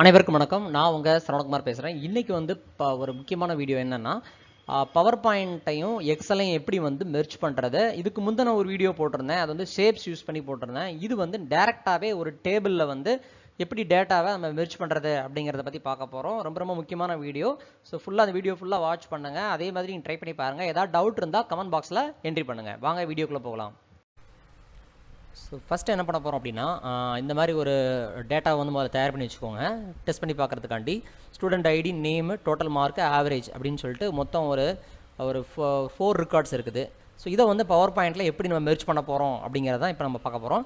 அனைவருக்கும் வணக்கம். நான் உங்கள் சரவணகுமார் பேசுகிறேன் இன்றைக்கி வந்து இப்போ ஒரு முக்கியமான வீடியோ என்னென்னா பவர் பாயிண்ட்டையும் எக்ஸலையும் எப்படி வந்து மெர்ச் பண்ணுறது இதுக்கு முந்தின ஒரு வீடியோ போட்டிருந்தேன். அது வந்து ஷேப்ஸ் யூஸ் பண்ணி போட்டிருந்தேன். இது வந்து டேரெக்டாகவே ஒரு டேபிளில் வந்து எப்படி டேட்டாவை நம்ம மெர்ச் பண்ணுறது அப்படிங்கிறத பற்றி பார்க்க போகிறோம் ரொம்ப ரொம்ப முக்கியமான வீடியோ ஸோ ஃபுல்லாக அந்த வீடியோ ஃபுல்லாக வாட்ச் பண்ணுங்கள் அதே மாதிரி நீங்கள் ட்ரை பண்ணி பாருங்கள் ஏதாவது டவுட் இருந்தால் கமெண்ட் பாக்ஸில் என்ட்ரி பண்ணுங்கள் வாங்க வீடியோக்குள்ளே போகலாம். ஸோ ஃபஸ்ட்டு என்ன பண்ண போகிறோம் அப்படின்னா இந்த மாதிரி ஒரு டேட்டா வந்து முதல்ல தயார் பண்ணி வச்சுக்கோங்க. டெஸ்ட் பண்ணி பார்க்குறதுக்காண்டி student ID name total mark average அப்படின்னு சொல்லிட்டு மொத்தம் ஒரு ஒரு ஃபோ ஃபோர் ரெக்கார்ட்ஸ் இருக்குது. ஸோ இதை வந்து பவர் பாயிண்ட்டில் எப்படி நம்ம மெர்ச் பண்ண போகிறோம் அப்படிங்கிறத இப்போ நம்ம பார்க்க போகிறோம்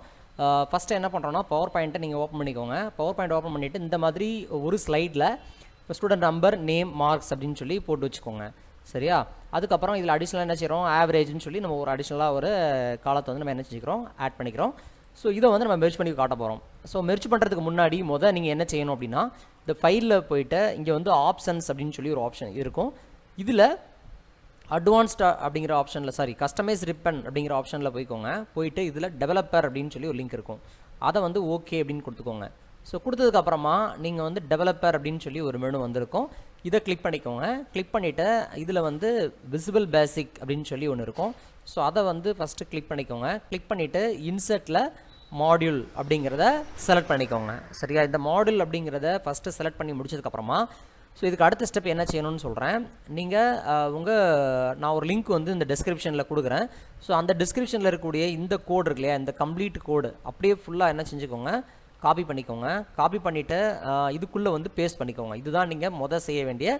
ஃபஸ்ட்டு என்ன பண்ணுறோன்னா பவர் பாயிண்ட்டை நீங்கள் ஓப்பன் பண்ணிக்கோங்க. பவர் பாயிண்ட் ஓப்பன் பண்ணிவிட்டு இந்த மாதிரி ஒரு ஸ்லைடில் இப்போ ஸ்டூடெண்ட் நம்பர் நேம் மார்க்ஸ் அப்படின்னு சொல்லி போட்டு வச்சுக்கோங்க. சரியா? அதுக்கப்புறம் இதில் அடிஷ்னலாக என்ன செய்கிறோம்? ஆவரேஜ்னு சொல்லி நம்ம ஒரு அடிஷ்னலாக ஒரு காலத்தை வந்து நம்ம என்ன செஞ்சுக்கிறோம்? ஆட் பண்ணிக்கிறோம். ஸோ இதை வந்து நம்ம மெர்ச் பண்ணி காட்ட போகிறோம் ஸோ மெர்ச் பண்ணுறதுக்கு முன்னாடி முதல் நீங்கள் என்ன செய்யணும் அப்படின்னா இந்த ஃபைலில் போயிட்டு இங்கே வந்து ஆப்ஷன்ஸ் அப்படின்னு சொல்லி ஒரு ஆப்ஷன் இருக்கும். இதில் அட்வான்ஸ்டா அப்படிங்கிற ஆப்ஷனில் சாரி கஸ்டமைஸ் ரிப்பன் அப்படிங்கிற ஆப்ஷனில் போய்க்கோங்க. போயிட்டு இதில் டெவலப்பர் அப்படின்னு சொல்லி ஒரு லிங்க் இருக்கும். அதை வந்து ஓகே அப்படின்னு கொடுத்துக்கோங்க. ஸோ கொடுத்ததுக்கப்புறமா நீங்கள் வந்து டெவலப்பர் அப்படின்னு சொல்லி ஒரு மெனு வந்திருக்கும். இதை கிளிக் பண்ணிக்கோங்க. கிளிக் பண்ணிவிட்டு இதில் வந்து விசிபிள் பேசிக் அப்படின்னு சொல்லி ஒன்று இருக்கும். ஸோ அதை வந்து ஃபஸ்ட்டு கிளிக் பண்ணிக்கோங்க. கிளிக் பண்ணிவிட்டு இன்சர்ட்டில் மாடியூல் அப்படிங்கிறத செலக்ட் பண்ணிக்கோங்க. சரியா? இந்த மாடியூல் அப்படிங்கிறத ஃபஸ்ட்டு செலக்ட் பண்ணி முடிச்சதுக்கப்புறமா ஸோ இதுக்கு அடுத்த ஸ்டெப் என்ன செய்யணும்னு சொல்கிறேன் நீங்கள் உங்கள் நான் ஒரு லிங்க் வந்து இந்த டிஸ்கிரிப்ஷனில் கொடுக்குறேன். ஸோ அந்த டிஸ்கிரிப்ஷனில் இருக்கக்கூடிய இந்த கோடு இருக்கு இல்லையா? இந்த கம்ப்ளீட் கோடு அப்படியே ஃபுல்லாக என்ன செஞ்சுக்கோங்க. காப்பி பண்ணிக்கோங்க. காப்பி பண்ணிவிட்டு இதுக்குள்ளே வந்து பேஸ்ட் பண்ணிக்கோங்க. இதுதான் நீங்கள் மொதல் செய்ய வேண்டிய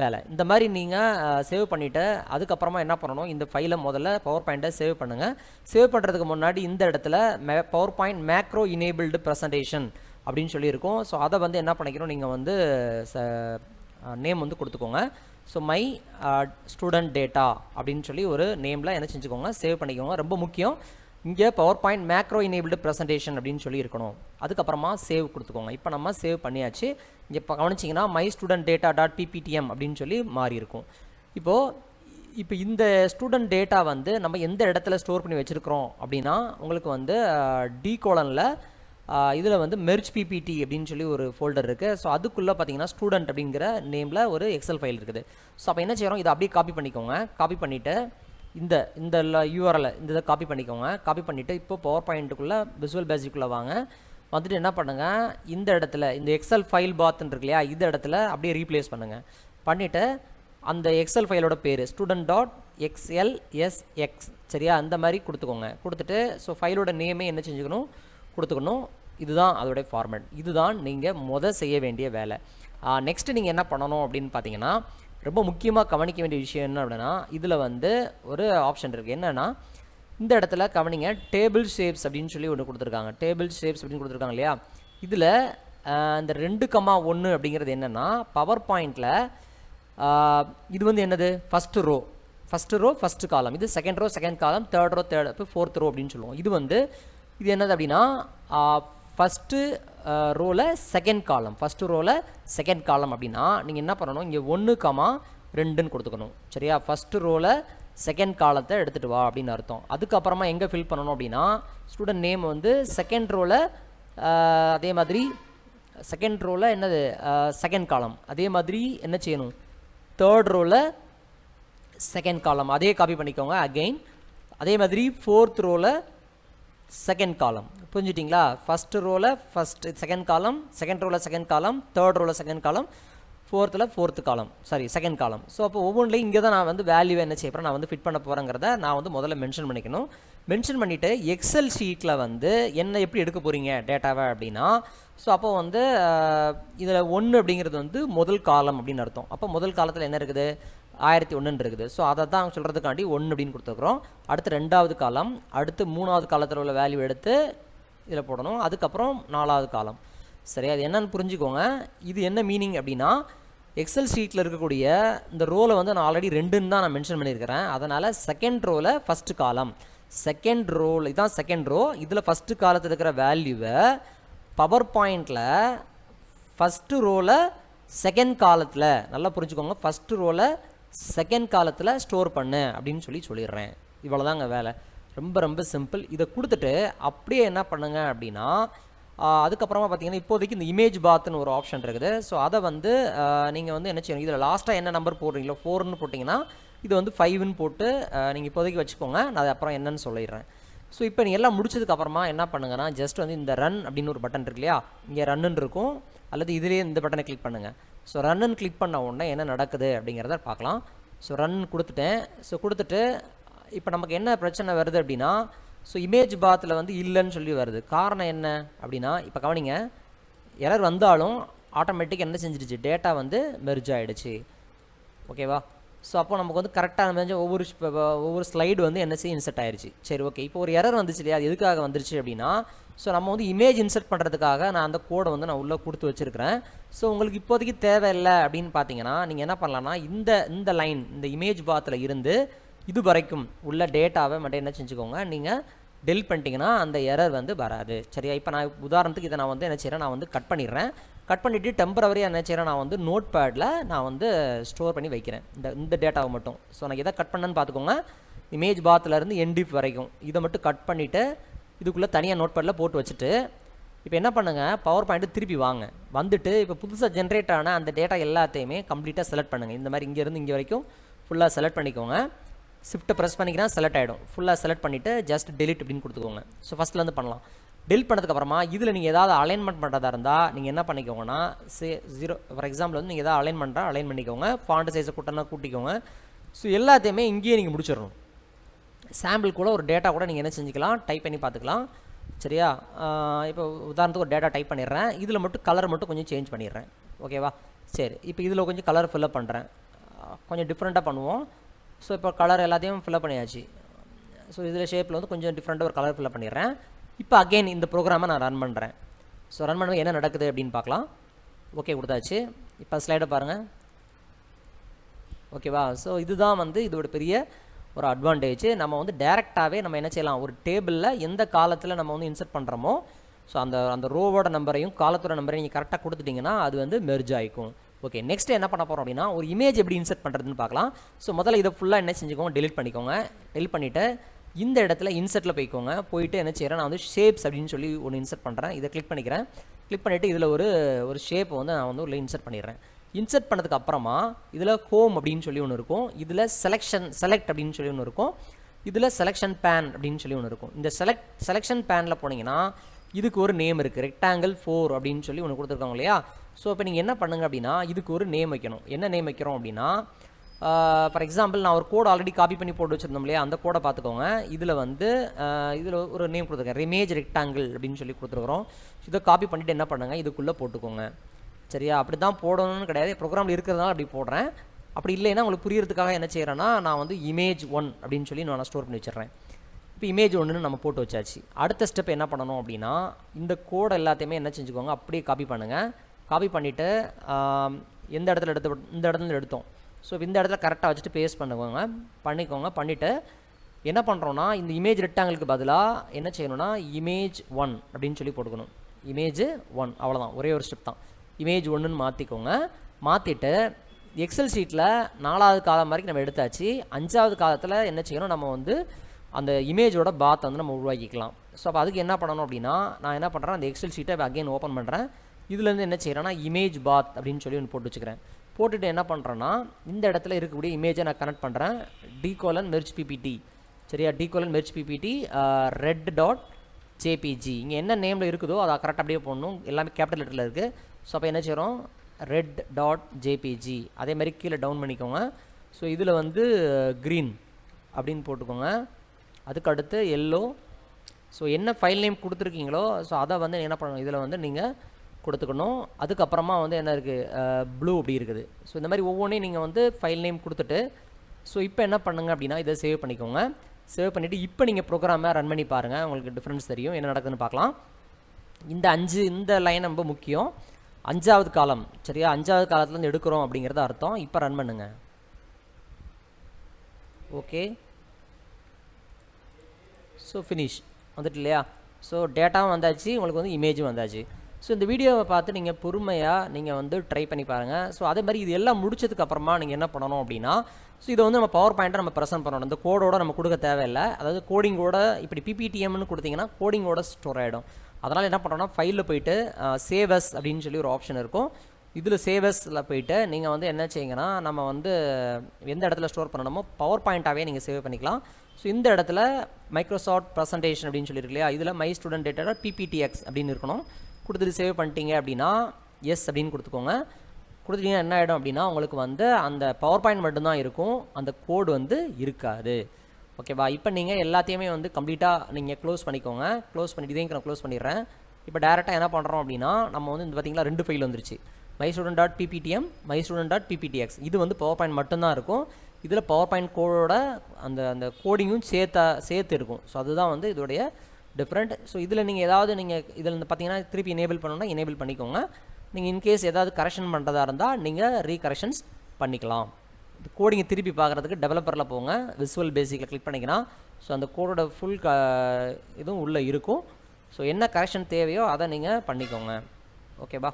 வேலை. இந்த மாதிரி நீங்கள் சேவ் பண்ணிவிட்டு அதுக்கப்புறமா என்ன பண்ணணும்? இந்த ஃபைலை முதல்ல பவர் பாயிண்ட்டை சேவ் பண்ணுங்கள் சேவ் பண்ணுறதுக்கு முன்னாடி இந்த இடத்துல மே PowerPoint macro enabled presentation அப்படின்னு சொல்லியிருக்கோம். ஸோ அதை வந்து என்ன பண்ணிக்கணும்? நீங்கள் வந்து ச நேம் வந்து கொடுத்துக்கோங்க. ஸோ மை ஸ்டூடெண்ட் டேட்டா அப்படின்னு சொல்லி ஒரு நேமில் என்ன செஞ்சுக்கோங்க? சேவ் பண்ணிக்கோங்க. ரொம்ப முக்கியம். இங்கே PowerPoint macro enabled presentation அப்படின்னு சொல்லி இருக்கணும் அதுக்கப்புறமா சேவ் கொடுத்துக்கோங்க. இப்போ நம்ம சேவ் பண்ணியாச்சு. இங்கே இப்போ கவனிச்சிங்கன்னா my student data dot PPTM அப்படின்னு சொல்லி மாறி இருக்கும் இப்போது இப்போ இந்த ஸ்டூடெண்ட் டேட்டா வந்து நம்ம எந்த இடத்துல ஸ்டோர் பண்ணி வச்சுருக்கிறோம் அப்படின்னா உங்களுக்கு வந்து டி கோலனில் இதில் வந்து மெர்ச் பிபிடி அப்படின்னு சொல்லி ஒரு ஃபோல்டர் இருக்குது ஸோ அதுக்குள்ளே பார்த்தீங்கன்னா ஸ்டூடெண்ட் அப்படிங்கிற நேமில் ஒரு எக்ஸல் ஃபைல் இருக்குது. ஸோ அப்போ என்ன செய்கிறோம் இதை அப்படியே காப்பி பண்ணிக்கோங்க. காப்பி பண்ணிவிட்டு இந்த இந்த யூஆர்எல் இந்த இதை காப்பி பண்ணிக்கோங்க. காப்பி பண்ணிவிட்டு இப்போ பவர் பாயிண்ட்டுக்குள்ளே விசுவல் பேசிக்குள்ளே வாங்க. வந்துட்டு என்ன பண்ணுங்கள் இந்த இடத்துல இந்த எக்ஸல் ஃபைல் பாத்ன்னு இருக்கு இல்லையா? இந்த இடத்துல அப்படியே ரீப்ளேஸ் பண்ணுங்கள் பண்ணிவிட்டு அந்த எக்ஸல் ஃபைலோட பேர் ஸ்டூடெண்ட் டாட் எக்ஸ்எல்எஸ்எக்ஸ் சரியா? அந்த மாதிரி கொடுத்துக்கோங்க. கொடுத்துட்டு ஸோ ஃபைலோட நேமே என்ன செஞ்சுக்கணும்? கொடுத்துக்கணும். இதுதான் அதோடைய ஃபார்மேட் இதுதான் நீங்கள் மொதல் செய்ய வேண்டிய வேலை. நெக்ஸ்ட்டு நீங்கள் என்ன பண்ணணும் அப்படின்னு பார்த்தீங்கன்னா ரொம்ப முக்கியமாக கவனிக்க வேண்டிய விஷயம் என்ன அப்படின்னா இதில் வந்து ஒரு ஆப்ஷன் இருக்குது என்னென்னா இந்த இடத்துல கவனிங்க டேபிள் ஷேப்ஸ் அப்படின்னு சொல்லி ஒன்று கொடுத்துருக்காங்க. டேபிள் ஷேப்ஸ் அப்படின்னு கொடுத்துருக்காங்க இல்லையா? இதில் இந்த ரெண்டு கம்மா ஒன்று அப்படிங்கிறது என்னென்னா பவர் பாயிண்டில் இது வந்து என்னது? First row first row first column இது second row second column third row third இப்போ ஃபோர்த் ரோ அப்படின்னு சொல்லுவோம். இது வந்து இது என்னது அப்படின்னா ஃபஸ்ட்டு ரோவில் செகண்ட் காலம் ஃபஸ்ட்டு ரோவில் செகண்ட் காலம் அப்படின்னா நீங்கள் என்ன பண்ணணும்? இங்கே ஒன்று கமா ரெண்டுன்னு கொடுத்துக்கணும். சரியா? ஃபஸ்ட்டு ரோவில் செகண்ட் காலத்தை எடுத்துகிட்டு வா அப்படின்னு அர்த்தம். அதுக்கப்புறமா எங்கே ஃபில் பண்ணணும் அப்படின்னா ஸ்டூடெண்ட் நேம் வந்து செகண்ட் ரோவில் uh, அதே மாதிரி செகண்ட் ரோவில் என்னது? Uh, செகண்ட் காலம் அதே மாதிரி என்ன செய்யணும்? தேர்ட் ரோவில் செகண்ட் காலம் அதே காப்பி பண்ணிக்கோங்க. அகெயின் அதே மாதிரி ஃபோர்த் ரோவில் செகண்ட் காலம் புரிஞ்சுட்டிங்களா? ஃபஸ்ட்டு ரோவில் ஃபஸ்ட் செகண்ட் காலம் செகண்ட் ரோவில் செகண்ட் காலம் தேர்ட் ரோவில் second column ஃபோர்த்தில் fourth column sorry second column so அப்போ ஒவ்வொன்றிலையும் இங்கே தான் நான் வந்து வேல்யூ என்ன செய்ய நான் வந்து ஃபிட் பண்ண போகிறேங்கிறத நான் வந்து முதல்ல மென்ஷன் பண்ணிக்கணும். மென்ஷன் பண்ணிவிட்டு எக்ஸல் ஷீட்டில் வந்து என்ன எப்படி எடுக்க போகிறீங்க டேட்டாவை அப்படின்னா ஸோ அப்போ வந்து இதில் ஒன்று அப்படிங்கிறது வந்து முதல் காலம் அப்படின்னு அர்த்தம். அப்போ முதல் காலத்தில் என்ன இருக்குது? ஆயிரத்தி ஒன்றுன்னு இருக்குது ஸோ அதை தான் சொல்கிறதுக்காண்டி ஒன்று அப்படின்னு கொடுத்துருக்குறோம். அடுத்து ரெண்டாவது காலம் அடுத்து மூணாவது காலத்தில் உள்ள வேல்யூ எடுத்து இதில் போடணும். அதுக்கப்புறம் நாலாவது காலம். சரி அது என்னன்னு புரிஞ்சுக்கோங்க. இது என்ன மீனிங் அப்படின்னா எக்ஸல் ஷீட்டில் இருக்கக்கூடிய இந்த ரோலை வந்து நான் ஆல்ரெடி ரெண்டுன்னு தான் நான் மென்ஷன் பண்ணியிருக்கிறேன். அதனால் செகண்ட் ரோவில் ஃபஸ்ட்டு காலம். செகண்ட் ரோல் இதுதான் செகண்ட் ரோ இதில் ஃபஸ்ட்டு காலத்தில் இருக்கிற வேல்யூவை பவர் பாயிண்டில் ஃபஸ்ட்டு ரோவில் செகண்ட் காலத்தில் நல்லா புரிஞ்சுக்கோங்க. ஃபஸ்ட்டு ரோவில் செகண்ட் காலத்தில் ஸ்டோர் பண்ணு அப்படின்னு சொல்லி சொல்லிடுறேன். இவ்வளோதாங்க வேலை. ரொம்ப ரொம்ப சிம்பிள் இதை கொடுத்துட்டு அப்படியே என்ன பண்ணுங்க அப்படின்னா அதுக்கப்புறமா பார்த்தீங்கன்னா இப்போதைக்கு இந்த இமேஜ் பாத்னு ஒரு ஆப்ஷன் இருக்குது. ஸோ அதை வந்து நீங்கள் வந்து என்ன செய்யணும்? இதில் லாஸ்ட்டாக என்ன நம்பர் போடுறீங்களோ ஃபோர்னு போட்டிங்கன்னா இது வந்து ஃபைவ்னு போட்டு நீங்கள் இப்போதைக்கு வச்சுக்கோங்க. நான் அது அப்புறம் என்னன்னு சொல்லிடுறேன். ஸோ இப்போ நீங்கள் எல்லாம் முடிச்சதுக்கப்புறமா என்ன பண்ணுங்கன்னா ஜஸ்ட் வந்து இந்த ரன் அப்படின்னு ஒரு பட்டன் இருக்கு இல்லையா? இங்கே ரன்னு இருக்கும். அல்லது இதுலேயே இந்த பட்டனை கிளிக் பண்ணுங்கள் ஸோ ரன்னு கிளிக் பண்ண உடனே என்ன நடக்குது அப்படிங்கிறத பார்க்கலாம். ஸோ ரன் கொடுத்துட்டேன். ஸோ கொடுத்துட்டு இப்போ நமக்கு என்ன பிரச்சனை வருது அப்படின்னா ஸோ இமேஜ் பாத்தில் வந்து இல்லைன்னு சொல்லி வருது. காரணம் என்ன அப்படின்னா இப்போ கவனிங்க எரர் வந்தாலும் ஆட்டோமேட்டிக் என்ன செஞ்சிடுச்சு டேட்டா வந்து மெர்ஜ் ஆகிடுச்சு ஓகேவா ஸோ அப்போ நமக்கு வந்து கரெக்டாக நம்ம ஒவ்வொரு ஒவ்வொரு ஸ்லைடு வந்து என்ன இன்சர்ட் ஆயிடுச்சு சரி ஓகே இப்போ ஒரு எரர் வந்துச்சு இல்லையா? அது எதுக்காக வந்துருச்சு அப்படின்னா ஸோ நம்ம வந்து இமேஜ் இன்செர்ட் பண்ணுறதுக்காக நான் அந்த கோடை வந்து நான் உள்ளே கொடுத்து வச்சிருக்கிறேன். ஸோ உங்களுக்கு இப்போதைக்கு தேவையில்லை அப்படின்னு பார்த்தீங்கன்னா நீங்கள் என்ன பண்ணலான்னா இந்த இந்த லைன் இந்த இமேஜ் பாத்தில் இருந்து இது வரைக்கும் உள்ள டேட்டாவை மட்டும் என்ன செஞ்சுக்கோங்க. நீங்கள் டெலிட் பண்ணிட்டீங்கன்னா அந்த எரர் வந்து வராது. சரியா? இப்போ நான் உதாரணத்துக்கு இதை நான் வந்து என்ன செய்கிறேன் நான் வந்து கட் பண்ணிடுறேன். கட் பண்ணிவிட்டு டெம்பரவரியாக என்ன நான் வந்து நோட் பேடில் நான் வந்து ஸ்டோர் பண்ணி வைக்கிறேன். இந்த இந்த டேட்டாவை மட்டும். ஸோ நான் எதை கட் பண்ணேன்னு பார்த்துக்கோங்க. இமேஜ் பாத்துலேருந்து என்டிப் வரைக்கும். இதை மட்டும் கட் பண்ணிவிட்டு இதுக்குள்ளே தனியாக நோட் பேடில் போட்டு வச்சுட்டு இப்போ என்ன பண்ணுங்கள் பவர் பாயிண்ட்டு திருப்பி வாங்க. வந்துட்டு இப்போ புதுசாக ஜென்ரேட் ஆன அந்த டேட்டா எல்லாத்தையுமே கம்ப்ளீட்டாக செலக்ட் பண்ணுங்கள் இந்த மாதிரி இங்கேருந்து இங்கே வரைக்கும் ஃபுல்லாக செலக்ட் பண்ணிக்கோங்க. ஷிஃப்ட்டை ப்ரெஸ் பண்ணிக்கிறேன் செலக்ட் ஆகிடும் ஃபுல்லாக செலக்ட் பண்ணிவிட்டு ஜஸ்ட் டெலிட் அப்படின்னு கொடுத்துக்கோங்க. ஸோ ஃபஸ்ட்லேருந்து பண்ணலாம். Delete பண்ணதுக்கப்புறமா இதில் நீங்கள் ஏதாவது அலைன்மெண்ட் பண்ணுறதா இருந்தால் நீங்கள் என்ன பண்ணிக்கோங்கன்னா சே ஜீரோ ஃபார் எக்ஸாம்பிள் வந்து நீங்கள் ஏதாவது அலைன் பண்ணுறா அலைன் பண்ணிக்கோங்க. ஃபாண்ட் சைஸை கூட்டினா கூட்டிக்கோங்க. ஸோ எல்லாத்தையுமே இங்கேயே நீங்கள் முடிச்சிடணும். சாம்பிள் கூட ஒரு டேட்டா கூட நீங்கள் என்ன செஞ்சுக்கலாம் டைப் பண்ணி பார்த்துக்கலாம். சரியா? இப்போ உதாரணத்துக்கு ஒரு டேட்டா டைப் பண்ணிடுறேன். இதில் மட்டும் கலர் மட்டும் கொஞ்சம் சேஞ்ச் பண்ணிடுறேன். ஓகேவா சரி. இப்போ இதில் கொஞ்சம் கலர் ஃபில்லப் பண்ணுறேன் கொஞ்சம் டிஃப்ரெண்ட்டாக பண்ணுவோம். ஸோ இப்போ கலர் எல்லாத்தையும் ஃபில்லப் பண்ணியாச்சு. ஸோ இதில் ஷேப்பில் வந்து கொஞ்சம் டிஃப்ரெண்ட்டாக ஒரு கலர் ஃபில்லப் பண்ணிடுறேன். இப்போ அகைன் இந்த ப்ரோக்ராமை நான் ரன் பண்ணுறேன் ஸோ ரன் பண்ணும்போது என்ன நடக்குது அப்படின்னு பார்க்கலாம். ஓகே கொடுத்தாச்சு. இப்போ ஸ்லைடை பாருங்கள் ஓகேவா ஸோ இதுதான் வந்து இதோட பெரிய ஒரு அட்வான்டேஜ் நம்ம வந்து டேரெக்டாகவே நம்ம என்ன செய்யலாம்? ஒரு டேபிளில் எந்த காலத்தில் நம்ம வந்து இன்சர்ட் பண்ணுறோமோ ஸோ அந்த அந்த ரோவோட நம்பரையும் காலத்தோட நம்பரையும் நீங்கள் கரெக்டாக கொடுத்துட்டிங்கன்னா அது வந்து மெர்ஜ் ஆகிக்கும் ஓகே நெக்ஸ்ட் என்ன பண்ண போகிறோம் அப்படின்னா ஒரு இமேஜ் எப்படி இன்சர்ட் பண்ணுறதுன்னு பார்க்கலாம். ஸோ முதல்ல இதை ஃபுல்லாக என்ன செஞ்சுக்கோங்க? டெலிட் பண்ணிக்கோங்க. டெலிட் பண்ணிவிட்டு இந்த இடத்துல இன்சர்ட்டில் போய்க்கோங்க. போயிட்டு என்ன செய்கிறேன் நான் வந்து ஷேப்ஸ் அப்படின்னு சொல்லி ஒன்று இன்சர்ட் பண்ணுறேன் இதை கிளிக் பண்ணிக்கிறேன். கிளிக் பண்ணிவிட்டு இதில் ஒரு ஒரு ஷேப் வந்து நான் வந்து உள்ள இன்சர்ட் பண்ணிடுறேன். இன்சர்ட் பண்ணதுக்கு அப்புறமா இதில் ஹோம் அப்படின்னு சொல்லி ஒன்று இருக்கும். இதில் செலெக்ஷன் செலக்ட் அப்படின்னு சொல்லி ஒன்று இருக்கும். இதில் செலெக்ஷன் பேன் அப்படின்னு சொல்லி ஒன்று இருக்கும். இந்த செலக்ட் செலெக்ஷன் பேனில் போனீங்கன்னா இதுக்கு ஒரு நேம் இருக்குது ரெக்டாங்கிள் ஃபோர் அப்படின்னு சொல்லி ஒன்று கொடுத்துருக்காங்க இல்லையா? ஸோ இப்போ நீங்கள் என்ன பண்ணுங்க அப்படின்னா இதுக்கு ஒரு நேம் வைக்கணும். என்ன நேம் வைக்கிறோம் அப்படின்னா ஃபார் எக்ஸாம்பிள் நான் ஒரு கோட் ஆல்ரெடி காப்பி பண்ணி போட்டு வச்சுருந்தோம் இல்லையா? அந்த கோடை பார்த்துக்கோங்க. இதில் வந்து இதில் ஒரு நேம் கொடுத்துருக்கேன். ரிமேஜ் ரெக்டாங்கிள் அப்படின்னு சொல்லி கொடுத்துருக்குறோம். இதை காப்பி பண்ணிவிட்டு என்ன பண்ணுங்கள் இதுக்குள்ளே போட்டுக்கோங்க. சரியா? அப்படி தான் போடணும்னு கிடையாது. ப்ரோக்ராமில் இருக்கிறதுனால அப்படி போடுறேன். அப்படி இல்லைன்னா உங்களுக்கு புரியறதுக்காக என்ன செய்கிறேன்னா நான் வந்து இமேஜ் ஒன் அப்படின்னு சொல்லி நான் ஸ்டோர் பண்ணி வச்சிடுறேன். இப்போ இமேஜ் ஒன்றுன்னு நம்ம போட்டு வச்சாச்சு. அடுத்த ஸ்டெப் என்ன பண்ணணும் அப்படின்னா இந்த கோடை எல்லாத்தையுமே என்ன செஞ்சுக்கோங்க? அப்படியே காப்பி பண்ணுங்கள் காப்பி பண்ணிவிட்டு எந்த இடத்துல எடுத்து இந்த இடத்துல எடுத்தோம். ஸோ இந்த இடத்துல கரெக்டாக வச்சுட்டு பேஸ்ட் பண்ணுவாங்க பண்ணிக்கோங்க. பண்ணிவிட்டு என்ன பண்ணுறோன்னா இந்த இமேஜ் ரெக்டாங்கிளுக்கு பதிலாக என்ன செய்யணும்னா இமேஜ் ஒன் அப்படின்னு சொல்லி போட்டுக்கணும். இமேஜ் ஒன் அவ்வளோதான் ஒரே ஒரு ஸ்டெப் தான். இமேஜ் ஒன்றுன்னு மாற்றிக்கோங்க மாற்றிட்டு எக்ஸல் ஷீட்டில் நாலாவது காலம் வரைக்கும் நம்ம எடுத்தாச்சு. அஞ்சாவது காலத்தில் என்ன செய்யணும் நம்ம வந்து அந்த இமேஜோட பாத்தை வந்து நம்ம உருவாக்கிக்கலாம். ஸோ அப்போ அதுக்கு என்ன பண்ணணும் அப்படின்னா நான் என்ன பண்ணுறேன் அந்த எக்ஸல் ஷீட்டை அகைன் ஓப்பன் பண்ணுறேன் இதுலேருந்து என்ன செய்கிறேன்னா இமேஜ் பாத் அப்படின்னு சொல்லி ஒன்று போட்டு வச்சுக்கிறேன். போட்டுட்டு என்ன பண்ணுறேன்னா இந்த இடத்துல இருக்கக்கூடிய இமேஜை நான் கனெக்ட் பண்ணுறேன் டிகோலன் மெர்ச் பிபிடி சரியா? D colon merge PPT red dot JPG இங்கே என்ன நேமில் இருக்குதோ அதை கரெக்டாக அப்படியே போடணும். எல்லாமே கேபிட்டல் லெட்டரில் இருக்குது ஸோ அப்போ என்ன செய்கிறோம் ரெட் டாட் ஜேபிஜி அதே மாதிரி கீழே டவுன் பண்ணிக்கோங்க. ஸோ இதில் வந்து க்ரீன் அப்படின்னு போட்டுக்கோங்க. அதுக்கு அடுத்து எல்லோ ஸோ என்ன ஃபைல் நேம் கொடுத்துருக்கீங்களோ ஸோ அதை வந்து என்ன பண்ணணும்? இதில் வந்து நீங்கள் கொடுத்துக்கணும். அதுக்கப்புறமா வந்து என்ன இருக்குது ப்ளூ அப்படி இருக்குது. ஸோ இந்த மாதிரி ஒவ்வொன்றையும் நீங்கள் வந்து ஃபைல் நேம் கொடுத்துட்டு ஸோ இப்போ என்ன பண்ணுங்க அப்படின்னா இதை சேவ் பண்ணிக்கோங்க. சேவ் பண்ணிவிட்டு இப்போ நீங்கள் ப்ரோக்ராமை ரன் பண்ணி பாருங்கள் உங்களுக்கு டிஃப்ரென்ஸ் தெரியும். என்ன நடக்குதுன்னு பார்க்கலாம். இந்த அஞ்சு இந்த லைன் ரொம்ப முக்கியம். அஞ்சாவது காலம் சரியா? அஞ்சாவது காலத்துலேருந்து எடுக்கிறோம் அப்படிங்கிறது அர்த்தம். இப்போ ரன் பண்ணுங்க. ஓகே ஸோ ஃபினிஷ் வந்துட்டு இல்லையா? ஸோ டேட்டாவும் வந்தாச்சு. உங்களுக்கு வந்து இமேஜும் வந்தாச்சு. ஸோ இந்த வீடியோவை பார்த்து நீங்கள் பொறுமையாக நீங்கள் வந்து ட்ரை பண்ணி பாருங்கள் ஸோ அதே மாதிரி இது எல்லாம் முடிச்சதுக்கு அப்புறமா நீங்கள் என்ன பண்ணணும் அப்படின்னா ஸோ இதை வந்து நம்ம பவர் பாயிண்ட்டை நம்ம ப்ரெசென்ட் பண்ணணும். இந்த கோடோட நம்ம கொடுக்க தேவையில்லை. அதாவது கோடிங்கோட இப்படி பிபிடிஎம்னு கொடுத்தீங்கன்னா கோடிங்கோட ஸ்டோர் ஆகிடும் அதனால் என்ன பண்ணுறோன்னா ஃபைலில் போயிட்டு சேவஸ் அப்படின்னு சொல்லி ஒரு ஆப்ஷன் இருக்கும். இதில் சேவஸில் போயிட்டு நீங்கள் வந்து என்ன செய்யுங்கன்னா நம்ம வந்து எந்த இடத்துல ஸ்டோர் பண்ணணுமோ பவர் பாயிண்ட்டாகவே நீங்கள் சேவ் பண்ணிக்கலாம். ஸோ இந்த இடத்துல மைக்ரோசாஃப்ட் ப்ரெசன்டேஷன் அப்படின்னு சொல்லியிருக்கு இல்லையா? இதில் மை ஸ்டூடெண்ட் டேட்டா பிபிடிஎக்ஸ் அப்படின்னு இருக்கணும். கொடுத்துட்டு சேவ் பண்ணிட்டீங்க அப்படின்னா எஸ் அப்படின்னு கொடுத்துக்கோங்க. கொடுத்துட்டீங்கன்னா என்ன ஆகிடும் அப்படின்னா உங்களுக்கு வந்து அந்த பவர் பாயிண்ட் மட்டும்தான் இருக்கும். அந்த கோடு வந்து இருக்காது. ஓகேவா இப்போ நீங்கள் எல்லாத்தையுமே வந்து கம்ப்ளீட்டாக நீங்கள் க்ளோஸ் பண்ணிக்கோங்க. க்ளோஸ் பண்ணிட்டு இதையும் நான் க்ளோஸ் பண்ணிடுறேன். இப்போ டேரெக்டாக என்ன பண்ணுறோம் அப்படின்னா நம்ம வந்து இந்த பார்த்தீங்களா ரெண்டு ஃபைல் வந்துருச்சு. My student dot PPTM my student dot PPTX இது வந்து பவர் பாயிண்ட் மட்டும்தான் இருக்கும். இதில் பவர் பாயிண்ட் கோடோட அந்த அந்த கோடிங்கும் சேர்த்தா சேர்த்து இருக்கும். ஸோ அதுதான் வந்து இதோடைய டிஃப்ரெண்ட் ஸோ இதில் நீங்கள் ஏதாவது நீங்கள் இதில் பார்த்தீங்கன்னா திருப்பி எனேபிள் பண்ணணும்னா எனேபிள் பண்ணிக்கோங்க. நீங்கள் இன்கேஸ் ஏதாவது கரெக்ஷன் பண்ணுறதா இருந்தால் நீங்கள் ரீகரெக்ஷன்ஸ் பண்ணிக்கலாம். கோடிங்கை திருப்பி பார்க்குறதுக்கு டெவலப்பரில் போங்க. விசுவல் பேசிக்கில் கிளிக் பண்ணிங்கன்னா ஸோ அந்த கோடோட ஃபுல் க இதுவும் உள்ளே இருக்கும். ஸோ என்ன கரெக்ஷன் தேவையோ அதை நீங்கள் பண்ணிக்கோங்க. ஓகேவா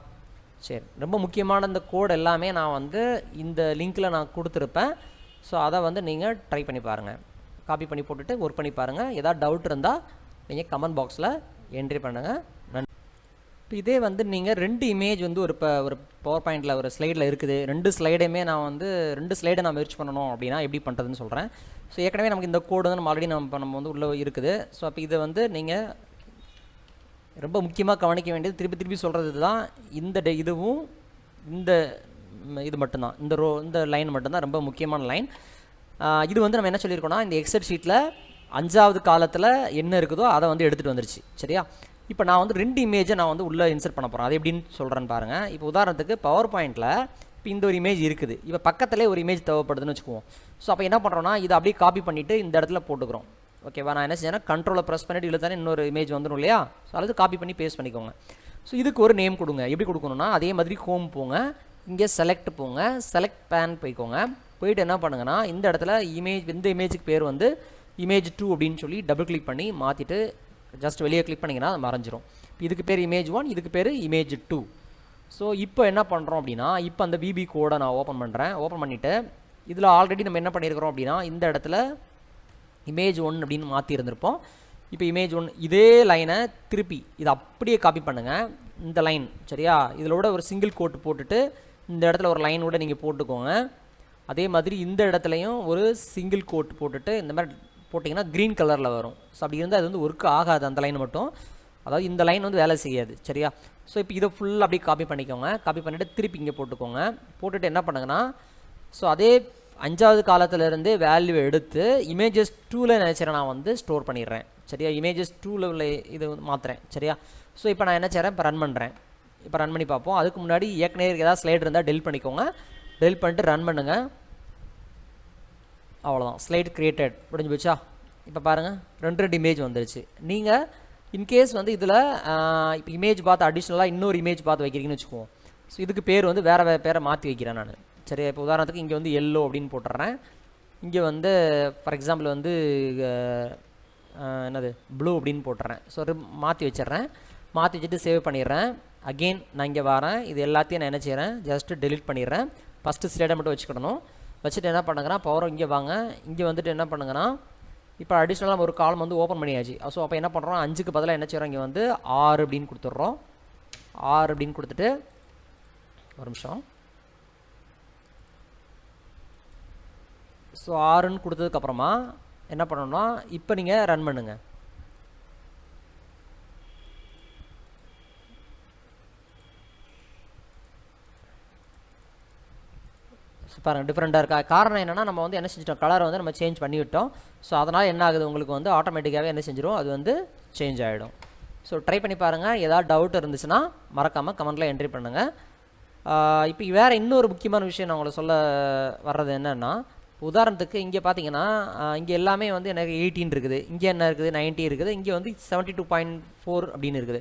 சரி. ரொம்ப முக்கியமான இந்த கோட் எல்லாமே நான் வந்து இந்த லிங்க்கில் நான் கொடுத்துருப்பேன். ஸோ அதை வந்து நீங்கள் ட்ரை பண்ணி பாருங்கள் காப்பி பண்ணி போட்டுட்டு ஒர்க் பண்ணி பாருங்கள் ஏதாவது டவுட் இருந்தால் நீங்கள் கமெண்ட் பாக்ஸில் என்ட்ரி பண்ணுங்கள் நன்றி இப்போ இதே வந்து நீங்கள் ரெண்டு இமேஜ் வந்து ஒரு இப்போ ஒரு பவர் பாயிண்டில் ஒரு ஸ்லைடில் இருக்குது. ரெண்டு ஸ்லைடையுமே நான் வந்து ரெண்டு ஸ்லைடை நான் மெர்ச் பண்ணணும் அப்படின்னா எப்படி பண்ணுறதுன்னு சொல்கிறேன் ஸோ ஏற்கனவே நமக்கு இந்த கோடு வந்து நம்ம ஆல்ரெடி நம்ம நம்ம வந்து உள்ளே இருக்குது. ஸோ அப்போ இதை வந்து நீங்கள் ரொம்ப முக்கியமாக கவனிக்க வேண்டியது திருப்பி திருப்பி சொல்கிறது தான் இந்த டே இதுவும் இந்த இது மட்டும்தான். இந்த ரோ இந்த லைன் மட்டும்தான். ரொம்ப முக்கியமான லைன் இது வந்து நம்ம என்ன சொல்லியிருக்கோம்னா இந்த எக்ஸல் ஷீட்டில் அஞ்சாவது காலத்தில் என்ன இருக்குதோ அதை வந்து எடுத்துகிட்டு வந்துருச்சு சரியா? இப்போ நான் வந்து ரெண்டு இமேஜை நான் வந்து உள்ளே இன்சர்ட் பண்ண போகிறேன் அது எப்படின்னு சொல்கிறேன்னு பாருங்கள் இப்போ உதாரணத்துக்கு பவர் பாயிண்ட்டில் இப்போ இந்த ஒரு இமேஜ் இருக்குது. இப்போ பக்கத்திலே ஒரு இமேஜ் தேவைப்படுதுன்னு வச்சுக்குவோம். ஸோ அப்போ என்ன பண்ணுறோன்னா இதை அப்படியே காப்பி பண்ணிவிட்டு இந்த இடத்துல போட்டுக்கிறோம். ஓகேவா நான் என்ன செஞ்சேன்னா கண்ட்ரோலை ப்ரெஸ் பண்ணிட்டு இழுத்தானே இன்னொரு இமேஜ் வந்துடும் இல்லையா? ஸோ அல்லது காப்பி பண்ணி பேஸ்ட் பண்ணிக்கோங்க. ஸோ இதுக்கு ஒரு நேம் கொடுங்க. எப்படி கொடுக்கணும்னா அதே மாதிரி ஹோம் போங்க. இங்கே செலக்ட் போங்க. செலக்ட் பேன் போய்க்கோங்க. போயிட்டு என்ன பண்ணுங்கன்னா இந்த இடத்துல இமேஜ் இந்த இமேஜுக்கு பேர் வந்து இமேஜ் டூ அப்படின்னு சொல்லி டபுள் கிளிக் பண்ணி மாற்றிட்டு ஜஸ்ட் வெளியே கிளிக் பண்ணிங்கன்னா அது மறைஞ்சிரும் இப்போ இதுக்கு பேர் இமேஜ் ஒன் இதுக்கு பேர் இமேஜ் டூ ஸோ இப்போ என்ன பண்ணுறோம் அப்படின்னா இப்போ அந்த பிபி கோடை நான் ஓப்பன் பண்ணுறேன் ஓப்பன் பண்ணிவிட்டு இதில் ஆல்ரெடி நம்ம என்ன பண்ணியிருக்கிறோம் அப்படின்னா இந்த இடத்துல இமேஜ் ஒன் அப்படின்னு மாற்றி இருந்திருப்போம். இப்போ இமேஜ் ஒன் இதே லைனை திருப்பி இதை அப்படியே காப்பி பண்ணுங்கள் இந்த லைன் சரியா? இதிலோட ஒரு சிங்கிள் கோட் போட்டுட்டு இந்த இடத்துல ஒரு லைன் கூட நீங்கள் போட்டுக்கோங்க. அதே மாதிரி இந்த இடத்துலையும் ஒரு சிங்கிள் கோட் போட்டுட்டு இந்த மாதிரி போட்டிங்கன்னா க்ரீன் கலரில் வரும். ஸோ அப்படி இருந்தால் அது வந்து ஒர்க் ஆகாது அந்த லைன் மட்டும். அதாவது இந்த லைன் வந்து வேலை செய்யாது சரியா? ஸோ இப்போ இதை ஃபுல்லாக அப்படியே காப்பி பண்ணிக்கோங்க. காப்பி பண்ணிவிட்டு திருப்பி இங்கே போட்டுக்கோங்க. போட்டுட்டு என்ன பண்ணுங்கன்னா ஸோ அதே அஞ்சாவது காலத்துலேருந்து வேல்யூ எடுத்து இமேஜஸ் டூவில் நினச்சிறேன் நான் வந்து ஸ்டோர் பண்ணிடுறேன் சரியா? இமேஜஸ் டூவில் உள்ள இது மாற்றுறேன் சரியா? ஸோ இப்போ நான் என்ன செய்கிறேன் இப்போ ரன் பண்ணுறேன் இப்போ ரன் பண்ணி பார்ப்போம். அதுக்கு முன்னாடி ஏற்கனவே ஏதாவது ஸ்லைடு இருந்தால் டெல் பண்ணிக்கோங்க. டெல் பண்ணிட்டு ரன் பண்ணுங்கள் அவ்வளோதான் ஸ்லைட் கிரியேட்டட் முடிஞ்சு போச்சா? இப்போ பாருங்கள் ரெண்டு ரெண்டு இமேஜ் வந்துருச்சு. நீங்கள் இன்கேஸ் வந்து இதில் இப்போ இமேஜ் பார்த்து அடிஷ்னலாக இன்னொரு இமேஜ் பார்த்து வைக்கிறீங்கன்னு வச்சுக்குவோம். ஸோ இதுக்கு பேர் வந்து வேறு வேறு பேரை மாற்றி வைக்கிறேன் நான். சரி இப்போ உதாரணத்துக்கு இங்கே வந்து எல்லோ அப்படின்னு போட்டுறேன் இங்கே வந்து ஃபார் எக்ஸாம்பிள் வந்து என்னது ப்ளூ அப்படின்னு போட்டுறேன் ஸோ மாற்றி வச்சிடுறேன். மாற்றி வச்சுட்டு சேவ் பண்ணிடுறேன். அகெயின் நான் இங்கே வரேன். இது எல்லாத்தையும் நான் என்ன செய்கிறேன் ஜஸ்ட்டு டெலிட் பண்ணிடுறேன். ஃபஸ்ட்டு ஸ்லைடை மட்டும் வச்சுக்கிடணும். வச்சுட்டு என்ன பண்ணுங்கன்னா பவர் இங்கே வாங்க. இங்கே வந்துட்டு என்ன பண்ணுங்கன்னா இப்போ அடிஷ்னலாக ஒரு காலம் வந்து ஓப்பன் பண்ணியாச்சு. ஸோ அப்போ என்ன பண்ணுறோம் அஞ்சுக்கு பதிலாக என்ன செய்கிறோம் இங்கே வந்து ஆறு அப்படின்னு கொடுத்துட்றோம். ஆறு அப்படின்னு கொடுத்துட்டு ஒரு நிமிஷம். ஸோ ஆறுன்னு கொடுத்ததுக்கப்புறமா என்ன பண்ணணும்னா இப்போ நீங்கள் ரன் பண்ணுங்கள் பாருங்கள் டிஃப்ரெண்ட்டாக இருக்கா? காரணம் என்னென்னா நம்ம வந்து என்ன செஞ்சிட்டோம்? கலரை வந்து நம்ம சேஞ்ச் பண்ணிவிட்டோம். ஸோ அதனால் என்ன ஆகுது? உங்களுக்கு வந்து ஆட்டோமேட்டிக்காகவே என்ன செஞ்சிடும் அது வந்து சேஞ்ச் ஆகிடும் ஸோ ட்ரை பண்ணி பாருங்கள் ஏதாவது டவுட் இருந்துச்சுன்னா மறக்காமல் கமெண்ட்டில் என்ட்ரி பண்ணுங்கள் இப்போ வேறு இன்னொரு முக்கியமான விஷயம் நான் உங்களை சொல்ல வர்றது என்னென்னா உதாரணத்துக்கு இங்கே பார்த்தீங்கன்னா இங்கே எல்லாமே வந்து எனக்கு எயிட்டீன் இருக்குது. இங்கே என்ன இருக்குது? 90 இருக்குது. இங்கே வந்து செவன்ட்டி டூ பாயிண்ட் ஃபோர் அப்படின்னு இருக்குது.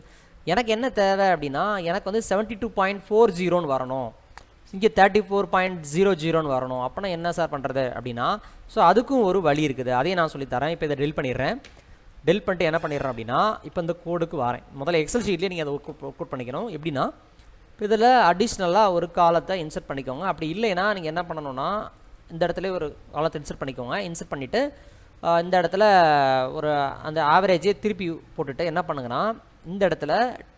எனக்கு என்ன தேவை அப்படின்னா எனக்கு வந்து செவன்ட்டி டூ பாயிண்ட் ஃபோர் ஜீரோன்னு வரணும். இங்கே தேர்ட்டி ஃபோர் பாயிண்ட் ஜீரோ ஜீரோன்னு வரணும். அப்போனா என்ன சார் பண்ணுறது அப்படின்னா ஸோ அதுக்கும் ஒரு வழி இருக்குது. அதையும் நான் சொல்லித்தரேன் இப்போ இதை டெல் பண்ணிடுறேன். டெல் பண்ணிட்டு என்ன பண்ணிடுறேன் அப்படின்னா இப்போ இந்த கோடுக்கு வரேன். முதல்ல எக்ஸல் ஷீட்லேயே நீங்கள் அதை ஒர்க் பண்ணிக்கணும். எப்படின்னா இப்போ இதில் அடிஷ்னலாக ஒரு காலத்தை இன்சர்ட் பண்ணிக்கோங்க. அப்படி இல்லைன்னா நீங்கள் என்ன பண்ணணும்னா இந்த இடத்துல ஒரு காலத்தை இன்சர்ட் பண்ணிக்கோங்க. இன்சர்ட் பண்ணிவிட்டு இந்த இடத்துல ஒரு அந்த ஆவரேஜே திருப்பி போட்டுட்டு என்ன பண்ணுங்கன்னா இந்த இடத்துல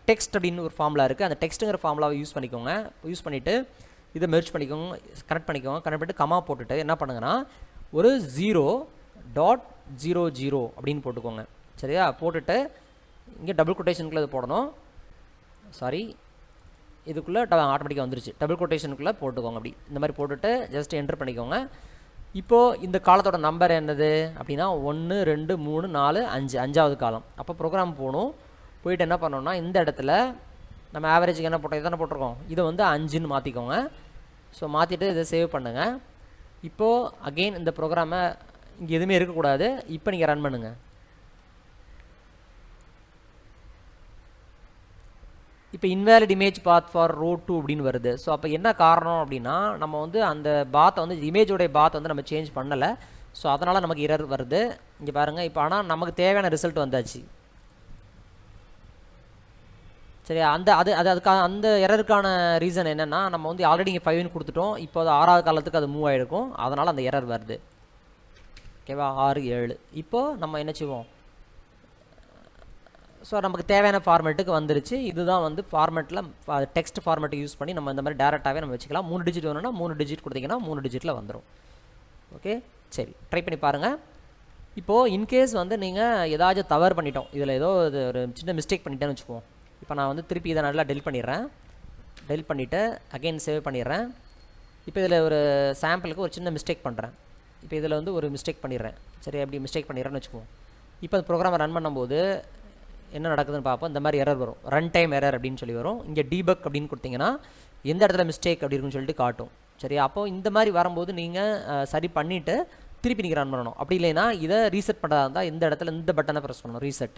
டெக்ஸ்ட் அப்படின்னு ஒரு ஃபார்முலா இருக்குது அந்த டெக்ஸ்ட்டுங்கிற ஃபார்முலாவை யூஸ் பண்ணிக்கோங்க. யூஸ் பண்ணிவிட்டு இதை மெர்ச் பண்ணிக்கோங்க கனெக்ட் பண்ணிக்கோங்க. கனெக்ட் பண்ணிட்டு கமா போட்டுட்டு என்ன பண்ணுங்கன்னா ஒரு ஜீரோ டாட் ஜீரோ ஜீரோ அப்படின்னு போட்டுக்கோங்க. சரியா? போட்டுட்டு இங்கே டபுள் கொட்டேஷனுக்குள்ளே இது போடணும். சாரி இதுக்குள்ளே ஆட்டோமேட்டிக்காக வந்துருச்சு. டபுள் கொட்டேஷனுக்குள்ளே போட்டுக்கோங்க அப்படி. இந்த மாதிரி போட்டுட்டு ஜஸ்ட் என்டர் பண்ணிக்கோங்க. இப்போது இந்த காலத்தோட நம்பர் என்னது? அப்படின்னா ஒன்று ரெண்டு மூணு நாலு அஞ்சு. அஞ்சாவது காலம். அப்போ ப்ரோக்ராம் போகணும். போயிட்டு என்ன பண்ணோம்னா இந்த இடத்துல நம்ம ஆவரேஜுக்கு என்ன போட்டோம்? இதானே போட்டிருக்கோம். இதை வந்து அஞ்சுன்னு மாற்றிக்கோங்க ஸோ மாற்றிட்டு இதை சேவ் பண்ணுங்கள் இப்போது அகெயின் இந்த ப்ரோக்ராமை இங்கே எதுவுமே இருக்கக்கூடாது. இப்போ நீங்கள் ரன் பண்ணுங்கள் இப்போ invalid image path for road two அப்படின்னு வருது. ஸோ அப்போ என்ன காரணம் அப்படின்னா நம்ம வந்து அந்த பாத்தை வந்து இமேஜோடைய பாத்தை வந்து நம்ம சேஞ்ச் பண்ணலை. ஸோ அதனால் நமக்கு இரர் வருது. இங்கே பாருங்கள் இப்போ ஆனால் நமக்கு தேவையான ரிசல்ட் வந்தாச்சு. சரி அந்த அது அது அதுக்கான அந்த எரருக்கான ரீசன் என்னென்னா நம்ம வந்து ஆல்ரெடி இங்கே ஃபைவ்னு கொடுத்துட்டோம். இப்போ அது ஆறாவது காலத்துக்கு அது மூவ் ஆகிருக்கும் அதனால் அந்த எரர் வருது. ஓகேவா ஆறு ஏழு. இப்போது நம்ம என்ன செய்வோம்? ஸோ நமக்கு தேவையான ஃபார்மேட்டுக்கு வந்துருச்சு. இதுதான் வந்து ஃபார்மேட்டில் டெக்ஸ்ட் ஃபார்மேட்டை யூஸ் பண்ணி நம்ம இந்த மாதிரி டேரெக்டாகவே நம்ம வச்சுக்கலாம். மூணு டிஜிட் வேணும்னா மூணு டிஜிட் கொடுத்தீங்கன்னா மூணு டிஜிட்டில் வந்துடும் ஓகே சரி ட்ரை பண்ணி பாருங்கள் இப்போது இன்கேஸ் வந்து நீங்கள் ஏதாச்சும் தவறு பண்ணிட்டோம். இதில் ஏதோ ஒரு சின்ன மிஸ்டேக் பண்ணிட்டேன்னு வச்சுக்குவோம். இப்போ நான் வந்து திருப்பி இதை நல்லா டெல் பண்ணிடுறேன். டெல் பண்ணிவிட்டு அகைன் சேவ் பண்ணிடுறேன். இப்போ இதில் ஒரு சாம்பிளுக்கு ஒரு சின்ன மிஸ்டேக் பண்ணுறேன். இப்போ இதில் வந்து ஒரு மிஸ்டேக் பண்ணிடுறேன். சரி அப்படி மிஸ்டேக் பண்ணிடுறேன்னு வச்சுக்குவோம். இப்போ அந்த ப்ரோக்ராமை ரன் பண்ணும்போது என்ன நடக்குதுன்னு பார்ப்போம். இந்த மாதிரி எரர் வரும். ரன் டைம் எரர் அப்படின்னு சொல்லி வரும். இங்கே டீபக் அப்படின்னு கொடுத்தீங்கன்னா எந்த இடத்துல மிஸ்டேக் அப்படி இருக்குன்னு சொல்லிட்டு காட்டும். சரி அப்போ இந்த மாதிரி வரும்போது நீங்கள் சரி பண்ணிவிட்டு திருப்பி நீங்கள் ரன் பண்ணணும். அப்படி இல்லைன்னா இதை ரீசெட் பண்ணுறதா இருந்தால் இந்த இடத்துல இந்த பட்டனை ப்ரெஸ் பண்ணணும். ரீசெட்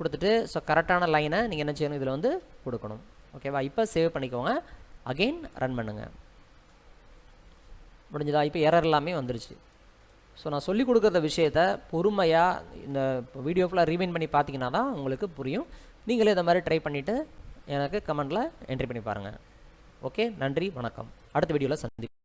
கொடுத்துட்டு ஸோ கரெக்டான லைனை நீங்கள் என்ன செய்யணும்? இதில் வந்து கொடுக்கணும். ஓகேவா இப்போ சேவ் பண்ணிக்கோங்க. அகெயின் ரன் பண்ணுங்கள் முடிஞ்சதா? இப்போ எரர் எல்லாமே வந்துருச்சு. ஸோ நான் சொல்லிக் கொடுக்குற விஷயத்த பொறுமையாக இந்த வீடியோ ஃபுல்லாக ரீவைன் பண்ணி பார்த்தீங்கன்னா தான் உங்களுக்கு புரியும். நீங்களே இந்த மாதிரி ட்ரை பண்ணிவிட்டு எனக்கு கமெண்டில் என்ட்ரி பண்ணி பாருங்கள் ஓகே நன்றி வணக்கம். அடுத்த வீடியோவில் சந்திப்போம்.